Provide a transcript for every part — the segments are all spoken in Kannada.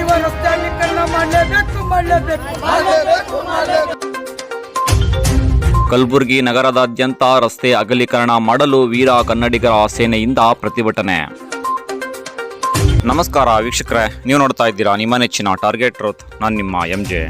ಇದ್ದೀವ ರಸ್ತೆಯಲ್ಲಿ ಕನ್ನ ಮಾಡಲೇಬೇಕು ಮಾಡಲೇಬೇಕು ಕಲಬುರಗಿ ನಗರದಾದ್ಯಂತ ರಸ್ತೆ ಅಗಲೀಕರಣ ಮಾಡಲು ವೀರ ಕನ್ನಡಿಗರ ಸೇನೆಯಿಂದ ಪ್ರತಿಭಟನೆ. ನಮಸ್ಕಾರ ವೀಕ್ಷಕರೇ, ನೀವು ನೋಡ್ತಾ ಇದ್ದೀರಾ ನಿಮ್ಮ ನೆಚ್ಚಿನ ಟಾರ್ಗೆಟ್ ರೋತ್ ನಾನು ನಿಮ್ಮ ಎಂ ಜೆ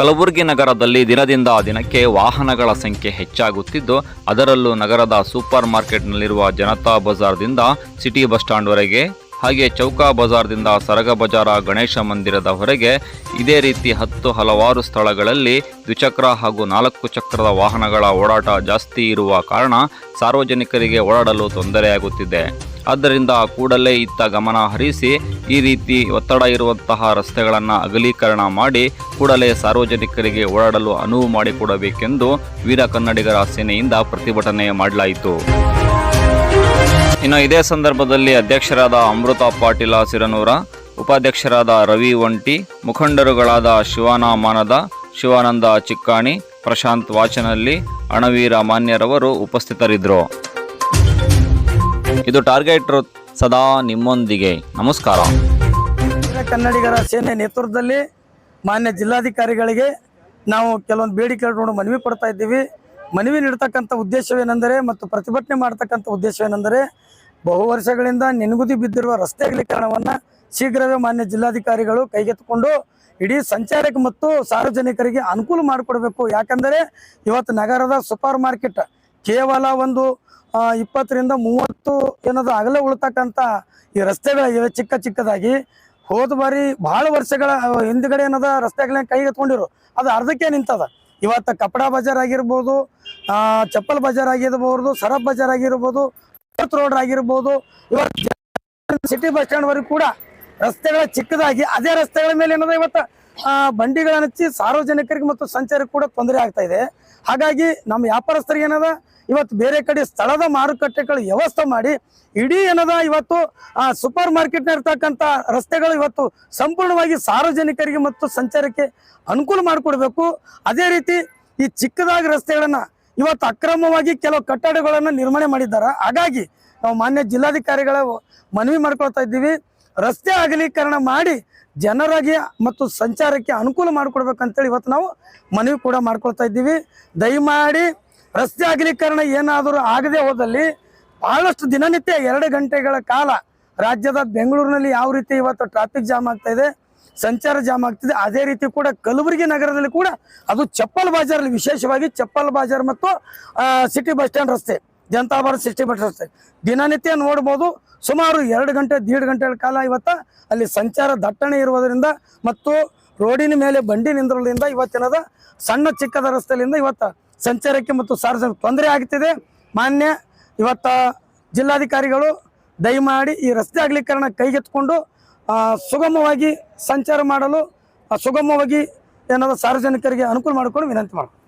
ಕಲಬುರಗಿ ನಗರದಲ್ಲಿ ದಿನದಿಂದ ದಿನಕ್ಕೆ ವಾಹನಗಳ ಸಂಖ್ಯೆ ಹೆಚ್ಚಾಗುತ್ತಿದ್ದು, ಅದರಲ್ಲೂ ನಗರದ ಸೂಪರ್ ಮಾರ್ಕೆಟ್ನಲ್ಲಿರುವ ಜನತಾ ಬಜಾರ್ದಿಂದ ಸಿಟಿ ಬಸ್ ಸ್ಟಾಂಡ್ವರೆಗೆ ಹಾಗೆ ಚೌಕಾ ಬಜಾರ್ದಿಂದ ಸರಗ ಬಜಾರ ಗಣೇಶ ಮಂದಿರದ ಹೊರಗೆ ಇದೇ ರೀತಿ ಹತ್ತು ಹಲವಾರು ಸ್ಥಳಗಳಲ್ಲಿ ದ್ವಿಚಕ್ರ ಹಾಗೂ ನಾಲ್ಕು ಚಕ್ರದ ವಾಹನಗಳ ಓಡಾಟ ಜಾಸ್ತಿ ಇರುವ ಕಾರಣ ಸಾರ್ವಜನಿಕರಿಗೆ ಓಡಾಡಲು ತೊಂದರೆಯಾಗುತ್ತಿದೆ. ಆದ್ದರಿಂದ ಕೂಡಲೇ ಇತ್ತ ಗಮನ ಹರಿಸಿ ಈ ರೀತಿ ಒತ್ತಡ ಇರುವಂತಹ ರಸ್ತೆಗಳನ್ನು ಅಗಲೀಕರಣ ಮಾಡಿ ಕೂಡಲೇ ಸಾರ್ವಜನಿಕರಿಗೆ ಓಡಾಡಲು ಅನುವು ಮಾಡಿಕೊಡಬೇಕೆಂದು ವೀರ ಕನ್ನಡಿಗರ ಸೇನೆಯಿಂದ ಪ್ರತಿಭಟನೆ ಮಾಡಲಾಯಿತು. ಇನ್ನು ಇದೇ ಸಂದರ್ಭದಲ್ಲಿ ಅಧ್ಯಕ್ಷರಾದ ಅಮೃತ ಪಾಟೀಲ ಸಿರನೂರ, ಉಪಾಧ್ಯಕ್ಷರಾದ ರವಿ ಒಂಟಿ, ಮುಖಂಡರುಗಳಾದ ಶಿವಾನ ಮಾನದ ಶಿವಾನಂದ ಚಿಕ್ಕಾಣಿ, ಪ್ರಶಾಂತ್ ವಾಚನಹಳ್ಳಿ, ಅಣವೀರ ಮಾನ್ಯರವರು ಉಪಸ್ಥಿತರಿದ್ದರು. ಇದು ಟಾರ್ಗೆಟ್ ಸದಾ ನಿಮ್ಮೊಂದಿಗೆ. ನಮಸ್ಕಾರ. ಕನ್ನಡಿಗರ ಸೇನೆ ನೇತೃತ್ವದಲ್ಲಿ ಮಾನ್ಯ ಜಿಲ್ಲಾಧಿಕಾರಿಗಳಿಗೆ ನಾವು ಕೆಲವೊಂದು ಬೇಡಿಕೆಗಳನ್ನು ಮನವಿ ಪಡ್ತಾ ಇದ್ದೀವಿ. ಮನವಿ ನೀಡತಕ್ಕಂಥ ಉದ್ದೇಶವೇನೆಂದರೆ ಮತ್ತು ಪ್ರತಿಭಟನೆ ಮಾಡತಕ್ಕಂಥ ಉದ್ದೇಶವೇನೆಂದರೆ ಬಹು ವರ್ಷಗಳಿಂದ ನೆನಗುದಿ ಬಿದ್ದಿರುವ ರಸ್ತೆ ಅಗಲೀಕರಣವನ್ನು ಶೀಘ್ರವೇ ಮಾನ್ಯ ಜಿಲ್ಲಾಧಿಕಾರಿಗಳು ಕೈಗೆತ್ತಿಕೊಂಡು ಇಡೀ ಸಂಚಾರಕ್ಕೆ ಮತ್ತು ಸಾರ್ವಜನಿಕರಿಗೆ ಅನುಕೂಲ ಮಾಡಿಕೊಡಬೇಕು. ಯಾಕಂದರೆ ಇವತ್ತು ನಗರದ ಸೂಪರ್ ಮಾರ್ಕೆಟ್ ಕೇವಲ ಒಂದು ಇಪ್ಪತ್ತರಿಂದ ಮೂವತ್ತು ಏನದು ಅಗಲ ಉಳ್ತಕ್ಕಂಥ ಈ ರಸ್ತೆಗಳಿವೆ ಚಿಕ್ಕ ಚಿಕ್ಕದಾಗಿ. ಹೋದ ಬಾರಿ ಭಾಳ ವರ್ಷಗಳ ಹಿಂದ್ಗಡೆ ಏನದ ರಸ್ತೆಗಳನ್ನ ಕೈಗೆತ್ಕೊಂಡಿರು ಅದು ಅರ್ಧಕ್ಕೆ ನಿಂತದ. ಇವತ್ತು ಕಪಡಾ ಬಜಾರ್ ಆಗಿರ್ಬೋದು ಚಪ್ಪಲ್ ಬಜಾರ್ ಆಗಿರ್ಬೋದು, ಸರಬ್ ಬಜಾರ್ ಆಗಿರ್ಬೋದು ರೋಡ್ ಆಗಿರ್ಬೋದು, ಇವತ್ತು ಸಿಟಿ ಬಸ್ ಸ್ಟ್ಯಾಂಡ್ವರೆಗೂ ಕೂಡ ರಸ್ತೆಗಳ ಚಿಕ್ಕದಾಗಿ, ಅದೇ ರಸ್ತೆಗಳ ಮೇಲೆ ಏನದ ಇವತ್ತು ಬಂಡಿಗಳನ್ನ ಹಚ್ಚಿ ಸಾರ್ವಜನಿಕರಿಗೆ ಮತ್ತು ಸಂಚಾರಕ್ಕೆ ಕೂಡ ತೊಂದರೆ ಆಗ್ತಾ ಇದೆ. ಹಾಗಾಗಿ ನಮ್ಮ ವ್ಯಾಪಾರಸ್ಥರಿಗೆ ಏನದ, ಇವತ್ತು ಬೇರೆ ಕಡೆ ಸ್ಥಳದ ಮಾರುಕಟ್ಟೆಗಳ ವ್ಯವಸ್ಥೆ ಮಾಡಿ, ಇಡೀ ಏನದ ಇವತ್ತು ಸೂಪರ್ ಮಾರ್ಕೆಟ್ನ ಇರ್ತಕ್ಕಂಥ ರಸ್ತೆಗಳು ಇವತ್ತು ಸಂಪೂರ್ಣವಾಗಿ ಸಾರ್ವಜನಿಕರಿಗೆ ಮತ್ತು ಸಂಚಾರಕ್ಕೆ ಅನುಕೂಲ ಮಾಡಿಕೊಡ್ಬೇಕು. ಅದೇ ರೀತಿ ಈ ಚಿಕ್ಕದಾಗಿ ರಸ್ತೆಗಳನ್ನು ಇವತ್ತು ಅಕ್ರಮವಾಗಿ ಕೆಲವು ಕಟ್ಟಡಗಳನ್ನು ನಿರ್ಮಾಣ ಮಾಡಿದ್ದಾರೆ. ಹಾಗಾಗಿ ನಾವು ಮಾನ್ಯ ಜಿಲ್ಲಾಧಿಕಾರಿಗಳ ಮನವಿ ಮಾಡ್ಕೊಳ್ತಾ ಇದ್ದೀವಿ. ರಸ್ತೆ ಅಗಲೀಕರಣ ಮಾಡಿ ಜನರಿಗೆ ಮತ್ತು ಸಂಚಾರಕ್ಕೆ ಅನುಕೂಲ ಮಾಡಿಕೊಡ್ಬೇಕಂತೇಳಿ ಇವತ್ತು ನಾವು ಮನವಿ ಕೂಡ ಮಾಡ್ಕೊಳ್ತಾ ಇದ್ದೀವಿ. ದಯಮಾಡಿ ರಸ್ತೆ ಅಗಲೀಕರಣ ಏನಾದರೂ ಆಗದೆ ಹೋದಲ್ಲಿ ಬಹಳಷ್ಟು ದಿನನಿತ್ಯ ಎರಡು ಗಂಟೆಗಳ ಕಾಲ ರಾಜ್ಯದ ಬೆಂಗಳೂರಿನಲ್ಲಿ ಯಾವ ರೀತಿ ಇವತ್ತು ಟ್ರಾಫಿಕ್ ಜಾಮ್ ಆಗ್ತಾ ಇದೆ, ಸಂಚಾರ ಜಾಮ್ ಆಗ್ತಿದೆ, ಅದೇ ರೀತಿ ಕೂಡ ಕಲಬುರಗಿ ನಗರದಲ್ಲಿ ಕೂಡ ಅದು ಚಪ್ಪಲ್ ಬಾಜಾರಲ್ಲಿ ವಿಶೇಷವಾಗಿ ಚಪ್ಪಲ್ ಬಾಜಾರ್ ಮತ್ತು ಸಿಟಿ ಬಸ್ ಸ್ಟ್ಯಾಂಡ್ ರಸ್ತೆ, ಜನತಾ ಭಾರತ್ ಸಿಟಿ ಬಸ್ ರಸ್ತೆ. ದಿನನಿತ್ಯ ನೋಡ್ಬೋದು ಸುಮಾರು ಎರಡು ಗಂಟೆ, ದೀಡ್ ಗಂಟೆಗಳ ಕಾಲ ಇವತ್ತು ಅಲ್ಲಿ ಸಂಚಾರ ದಟ್ಟಣೆ ಇರುವುದರಿಂದ ಮತ್ತು ರೋಡಿನ ಮೇಲೆ ಬಂಡಿ ನಿಂದ್ರೋದ್ರಿಂದ ಇವತ್ತಿನದ ಸಣ್ಣ ಚಿಕ್ಕದ ರಸ್ತೆಯಿಂದ ಇವತ್ತು ಸಂಚಾರಕ್ಕೆ ಮತ್ತು ಸಾರ್ವಜನಿಕ ತೊಂದರೆ ಆಗ್ತಿದೆ. ಮಾನ್ಯ ಇವತ್ತ ಜಿಲ್ಲಾಧಿಕಾರಿಗಳು ದಯಮಾಡಿ ಈ ರಸ್ತೆ ಅಗಲೀಕರಣ ಕೈಗೆತ್ತಿಕೊಂಡು ಸುಗಮವಾಗಿ ಸಂಚಾರ ಮಾಡಲು ಸುಗಮವಾಗಿ ಏನಾದರೂ ಸಾರ್ವಜನಿಕರಿಗೆ ಅನುಕೂಲ ಮಾಡಿಕೊಂಡು ವಿನಂತಿ ಮಾಡ್ತೀನಿ.